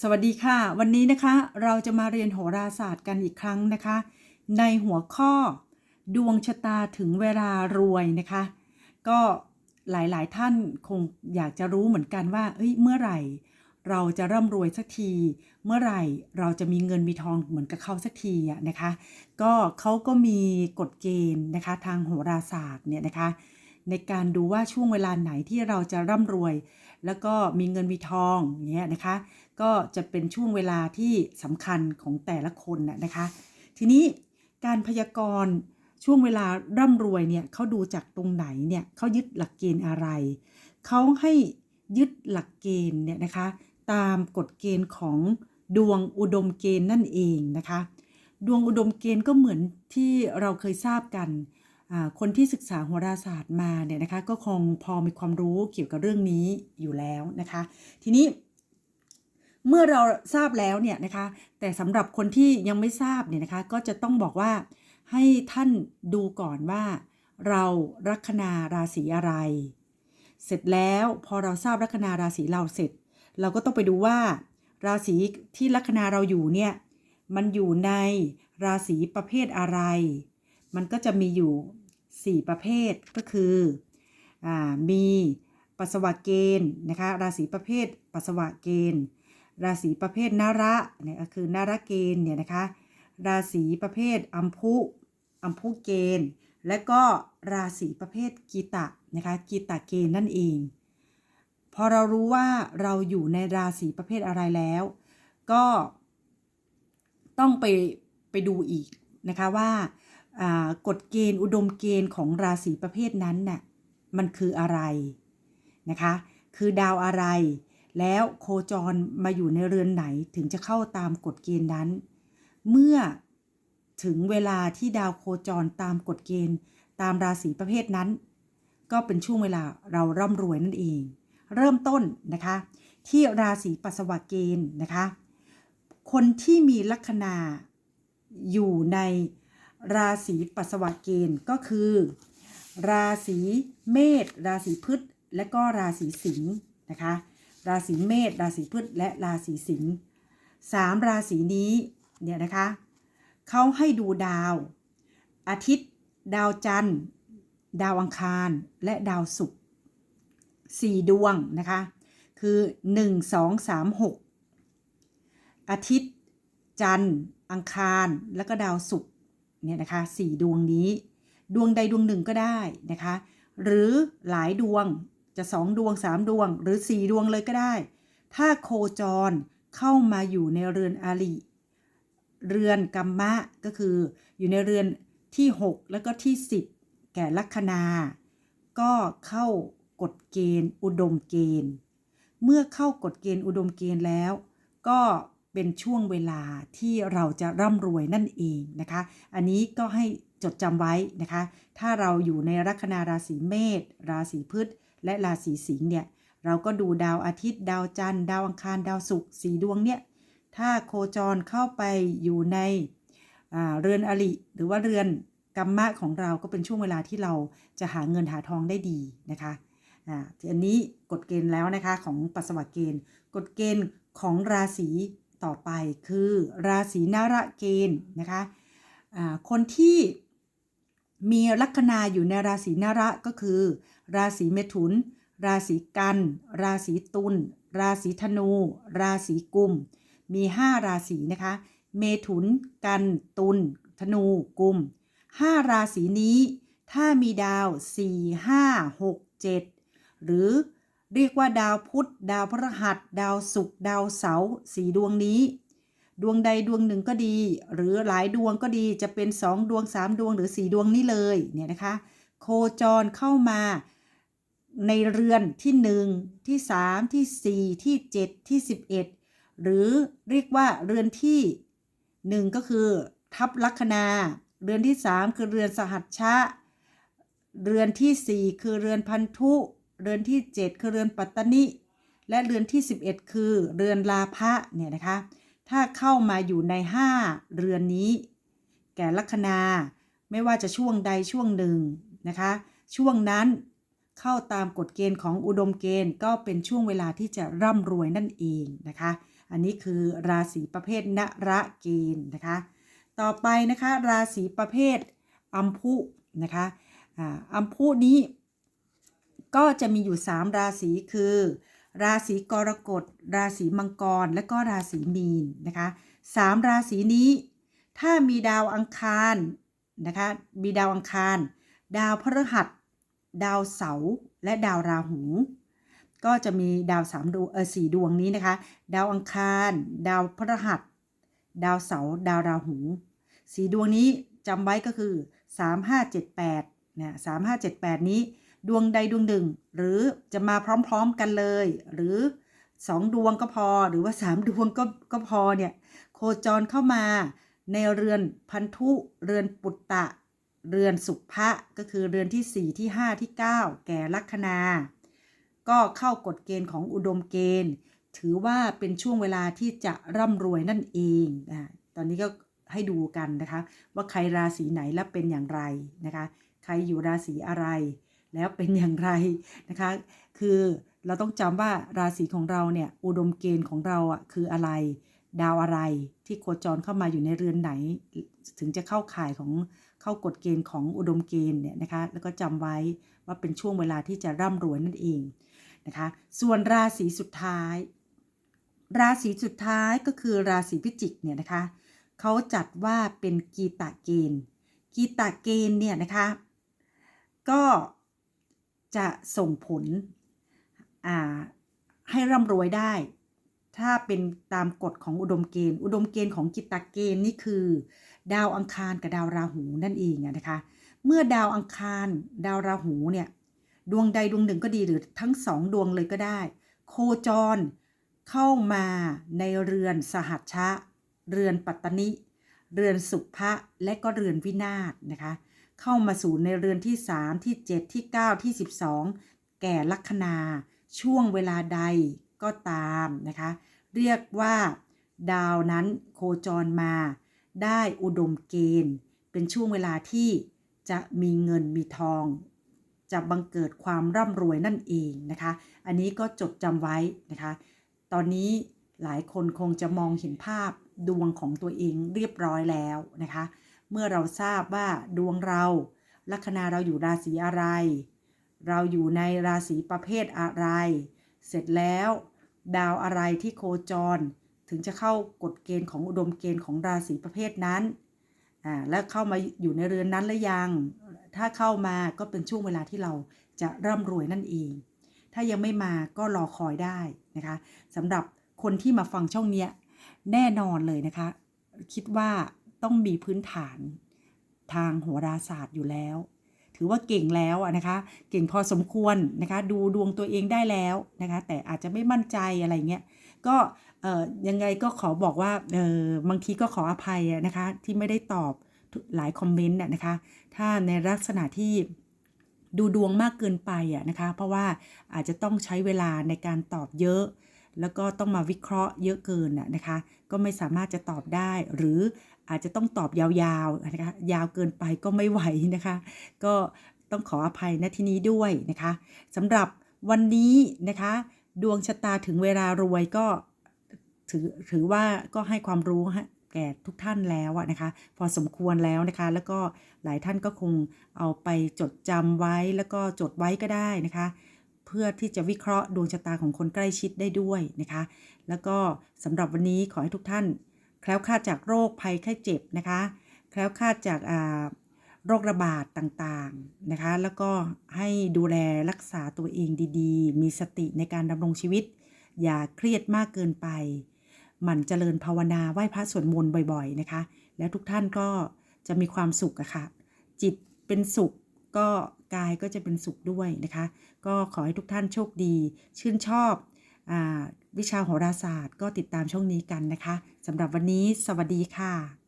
สวัสดีค่ะ วันนี้นะคะเราจะมาเรียนโหราศาสตร์กันอีกครั้งนะคะ ในหัวข้อ ดวงชะตาถึงเวลารวยนะคะ ก็หลายๆท่านคงอยากจะรู้เหมือนกันว่าเอ้ยเมื่อไหร่ เราจะร่ำรวยสักที เมื่อไหร่เราจะมีเงินมีทองเหมือนกับเขาสักทีอะนะคะ ก็เขาก็มีกฎเกณฑ์นะคะทางโหราศาสตร์เนี่ยนะคะในการดูว่าช่วงเวลาไหนที่เราจะร่ำรวย แล้วก็มีเงินมีทองอย่างเงี้ยนะคะ ก็จะเป็นช่วงเวลาที่สำคัญของแต่ละคนนะคะ ทีนี้การพยากรณ์ช่วงเวลาร่ำรวยเนี่ยเขาดูจากตรงไหนเนี่ยเขายึดหลักเกณฑ์อะไรเขาให้ยึดหลักเกณฑ์เนี่ยนะคะตามกฎเกณฑ์ของดวงอุดมเกณฑ์นั่นเองนะคะ ดวงอุดมเกณฑ์ก็เหมือนที่เราเคยทราบกัน คนที่ศึกษาโหราศาสตร์มาเนี่ยนะคะก็คงพอมีความรู้เกี่ยวกับเรื่องนี้อยู่แล้วนะคะ ทีนี้ เมื่อเราทราบแล้วเนี่ยนะคะ แต่สำหรับคนที่ยังไม่ทราบเนี่ยนะคะ ก็จะต้องบอกว่าให้ท่านดูก่อนว่า เราลัคนาราศีอะไร เสร็จแล้วพอเราทราบลัคนาราศีเราเสร็จ เราก็ต้องไปดูว่า ราศีที่ลัคนาเราอยู่เนี่ยมันอยู่ในราศีประเภทอะไร มันก็จะมีอยู่ 4 ประเภทก็คืออมีปัสสาวะเกณฑ์นะคะราศีประเภทปัสสาวะเกณฑ์ ราศีประเภทนาระเนี่ยก็คือนาระเกณฑ์เนี่ยนะคะ ราศีประเภทอัมพุอัมพุเกณฑ์ และก็ราศีประเภทกีตะนะคะกีตะเกณฑ์นั่นเอง พอเรารู้ว่าเราอยู่ในราศีประเภทอะไรแล้ว ก็ต้องไปไปดูอีกนะคะว่าอ่ากฎเกณฑ์อุดมเกณฑ์ของราศีประเภทนั้นน่ะมันคืออะไรนะคะ คือดาวอะไร แล้วโคจรมาอยู่ในเรือนไหนถึงจะเข้าตามกฎเกณฑ์นั้น เมื่อถึงเวลาที่ดาวโคจรตามกฎเกณฑ์ ตามราศีประเภทนั้น ก็เป็นช่วงเวลาเราร่ำรวยนั่นเอง เริ่มต้นนะคะ ที่ราศีปัสสวะเกณฑ์นะคะ คนที่มีลัคนาอยู่ในราศีปัสสวะเกณฑ์ก็คือ ราศีเมษราศีพฤษและก็ราศีสิงห์นะคะ ราศีเมษราศีพฤษและราศีสิงห์สามราศีนี้เนี่ยนะคะเขาให้ดูดาว อาทิตย์ ดาวจันทร์ ดาวอังคาร และดาวศุกร์สี่ดวงนะคะ คือ1 2 3 6อาทิตย์ จันทร์ อังคาร แล้วก็ดาวศุกร์เนี่ยนะคะสี่ดวงนี้ ดวงใดดวงหนึ่งก็ได้นะคะ หรือหลายดวง จะสองดวงสามดวง หรือสี่ดวงเลยก็ได้ ถ้าโคจรเข้ามาอยู่ในเรือนอาริเรือนกัมมะก็คืออยู่ในเรือนที่ 6 แล้วก็ที่ 10 แก่ลัคนา ก็เข้ากฎเกณฑ์อุดมเกณฑ์ เมื่อเข้ากฎเกณฑ์อุดมเกณฑ์แล้ว ก็เป็นช่วงเวลาที่เราจะร่ำรวยนั่นเองนะคะ อันนี้ก็ให้จดจำไว้นะคะ ถ้าเราอยู่ในลัคนาราศีเมษราศีพฤษ และราศีสิงห์เนี่ย เราก็ดูดาวอาทิตย์ ดาวจันทร์ ดาวอังคาร ดาวศุกร์สีดวงเนี่ย ถ้าโคจรเข้าไปอยู่ในเรือนอริหรือว่าเรือนกรรมะของเราก็เป็นช่วงเวลาที่เราจะหาเงินหาทองได้ดีนะคะอันนี้กฎเกณฑ์แล้วนะคะของปัสสาวะเกณฑ์ กฎเกณฑ์ของราศีต่อไปคือราศีนาระเกณฑ์นะคะคนที่ มีลัคนาอยู่ในราศีนาระก็คือ ราศีเมถุน ราศีกัน ราศีตุล ราศีธนู ราศีกุม มี 5 ราศีนะคะ เมถุน กัน ตุล ธนู กุม 5 ราศีนี้ ถ้ามีดาว 4 5 6 7 หรือเรียกว่าดาวพุธ ดาวพฤหัส ดาวศุกร์ ดาวเสาร์สีดวงนี้ ดวงใดดวงหนึ่งก็ดี หรือหลายดวงก็ดีจะเป็น 2 ดวง 3 ดวงหรือ 4 ดวงนี้เลยเนี่ยนะคะ โคจรเข้ามาในเรือนที่ 1 ที่ 3 ที่ 4 ที่ 7 ที่ 11 หรือเรียกว่าเรือนที่ 1 ก็คือทับลัคนา เรือนที่ 3 คือเรือนสหัชชะ เรือนที่ 4 คือเรือนพันธุ เรือนที่ 7 คือเรือนปัตตนิ และเรือนที่ 11 คือเรือนลาภะเนี่ยนะคะ ถ้าเข้ามาอยู่ใน 5 เรือนนี้ แก่ลัคนาไม่ว่าจะช่วงใดช่วงหนึ่งนะคะ ช่วงนั้นเข้าตามกฎเกณฑ์ของอุดมเกณฑ์ก็เป็นช่วงเวลาที่จะร่ำรวยนั่นเองนะคะ อันนี้คือราศีประเภทนระเกณฑ์นะคะ ต่อไปนะคะราศีประเภทอัมพุนะคะอัมพุนี้ก็จะมีอยู่ 3 ราศีคือ ราศีกรกฎ ราศีมังกร และก็ราศีมีนนะคะสามราศีนี้ ถ้ามีดาวอังคารนะคะมีดาวอังคาร ดาวพฤหัส ดาวเสาร์และดาวราหู ก็จะมีดาวสามดวงเออสี่ดวงนี้นะคะ ดาวอังคาร ดาวพฤหัส ดาวเสาร์ดาวราหูสีดวงนี้จำไว้ก็คือ 3578นะ3578 นี้ ดวงใดดวงหนึ่ง หรือจะมาพร้อมๆกันเลย หรือ2ดวงก็พอหรือว่า3ดวงก็ก็พอเนี่ยโคจรเข้ามาในเรือนพันธุเรือนปุตตะ เรือนสุภะก็คือเรือนที่ 4 ที่ 5 ที่ 9 แก่ลัคนา ก็เข้ากฎเกณฑ์ของอุดมเกณฑ์ ถือว่าเป็นช่วงเวลาที่จะร่ำรวยนั่นเองอ่าตอนนี้ก็ให้ดูกันนะคะ ว่าใครราศีไหนและเป็นอย่างไรนะคะ ใครอยู่ราศีอะไร แล้วเป็นอย่างไรนะคะ คือเราต้องจำว่าราศีของเราเนี่ยอุดมเกณฑ์ของเราอะคืออะไร ดาวอะไรที่โคจรเข้ามาอยู่ในเรือนไหน ถึงจะเข้าข่ายของเข้ากฎเกณฑ์ของอุดมเกณฑ์เนี่ยนะคะแล้วก็จำไว้ว่าเป็นช่วงเวลาที่จะร่ำรวยนั่นเองนะคะ ส่วนราศีสุดท้าย ราศีสุดท้ายก็คือราศีพิจิกเนี่ยนะคะเขาจัดว่าเป็นกีตาเกณฑ์ กีตาเกณฑ์เนี่ยนะคะ ก็ จะส่งผลให้ร่ำรวยได้ ถ้าเป็นตามกฎของอุดมเกณฑ์ อุดมเกณฑ์ของกิตาเกณฑ์นี่คือ ดาวอังคารกับดาวราหูนั่นเองนะคะ เมื่อดาวอังคาร ดาวราหูเนี่ยดวงใดดวงหนึ่งก็ดีหรือทั้งสองดวงเลยก็ได้ โคจรเข้ามาในเรือนสหัชชะ เรือนปัตตนิ เรือนสุภะและก็เรือนวินาศนะคะ เข้ามาสู่ในเรือนที่3ที่7ที่9ที่12แก่ลัคนา ช่วงเวลาใดก็ตามนะคะ เรียกว่า ดาวนั้นโคจรมา ได้อุดมเกณฑ์ เป็นช่วงเวลาที่จะมีเงินมีทอง จะบังเกิดความร่ำรวยนั่นเองนะคะ อันนี้ก็จดจำไว้นะคะ ตอนนี้หลายคนคงจะมองเห็นภาพดวงของตัวเองเรียบร้อยแล้วนะคะ เมื่อเราทราบว่าดวงเรา ลัคนาเราอยู่ราศีอะไร เราอยู่ในราศีประเภทอะไร เสร็จแล้ว ดาวอะไรที่โคจร ถึงจะเข้ากฎเกณฑ์ของอุดมเกณฑ์ของราศีประเภทนั้นอ่าแล้วเข้ามาอยู่ในเรือนนั้นหรือยัง ถ้าเข้ามาก็เป็นช่วงเวลาที่เราจะร่ำรวยนั่นเอง ถ้ายังไม่มาก็รอคอยได้นะคะสำหรับคนที่มาฟังช่องเนี้ยแน่นอนเลยนะคะ คิดว่า ต้องมีพื้นฐานทางโหราศาสตร์อยู่แล้ว ถือว่าเก่งแล้วอะนะคะ เก่งพอสมควรนะคะ ดูดวงตัวเองได้แล้วนะคะ แต่อาจจะไม่มั่นใจอะไรเงี้ย ก็ยังไงก็ขอบอกว่าบางทีก็ขออภัยนะคะ ที่ไม่ได้ตอบหลายคอมเมนต์นะคะ ถ้าในลักษณะที่ดูดวงมากเกินไปอะนะคะ เพราะว่าอาจจะต้องใช้เวลาในการตอบเยอะ แล้วก็ต้องมาวิเคราะห์เยอะเกินอะนะคะ ก็ไม่สามารถจะตอบได้ หรือ อาจจะต้องตอบยาวๆนะคะยาวเกินไปก็ไม่ไหวนะคะ ก็ต้องขออภัยณที่นี้ด้วยนะคะสำหรับวันนี้นะคะ ดวงชะตาถึงเวลารวยก็ถือถือว่าก็ให้ความรู้แก่ทุกท่านแล้วนะคะ พอสมควรแล้วนะคะ แล้วก็หลายท่านก็คงเอาไปจดจำไว้แล้วก็จดไว้ก็ได้นะคะ เพื่อที่จะวิเคราะห์ดวงชะตาของคนใกล้ชิดได้ด้วยนะคะ แล้วก็สำหรับวันนี้ขอให้ทุกท่าน ล้วคลาดจากโรคภัยไข้เจ็บนะคะแคล้วคลาดจากโรคระบาดต่างๆนะคะ แล้วก็ให้ดูแลรักษาตัวเองดีๆ มีสติในการดำรงชีวิต อย่าเครียดมากเกินไป หมั่นเจริญภาวนาไหว้พระสวดมนต์บ่อยๆนะคะ แล้วทุกท่านก็จะมีความสุขอะค่ะ จิตเป็นสุขก็กายก็จะเป็นสุขด้วยนะคะ ก็ขอให้ทุกท่านโชคดี ชื่นชอบ วิชาโหราศาสตร์ ก็ติดตามช่องนี้กันนะคะสำหรับวันนี้สวัสดีค่ะ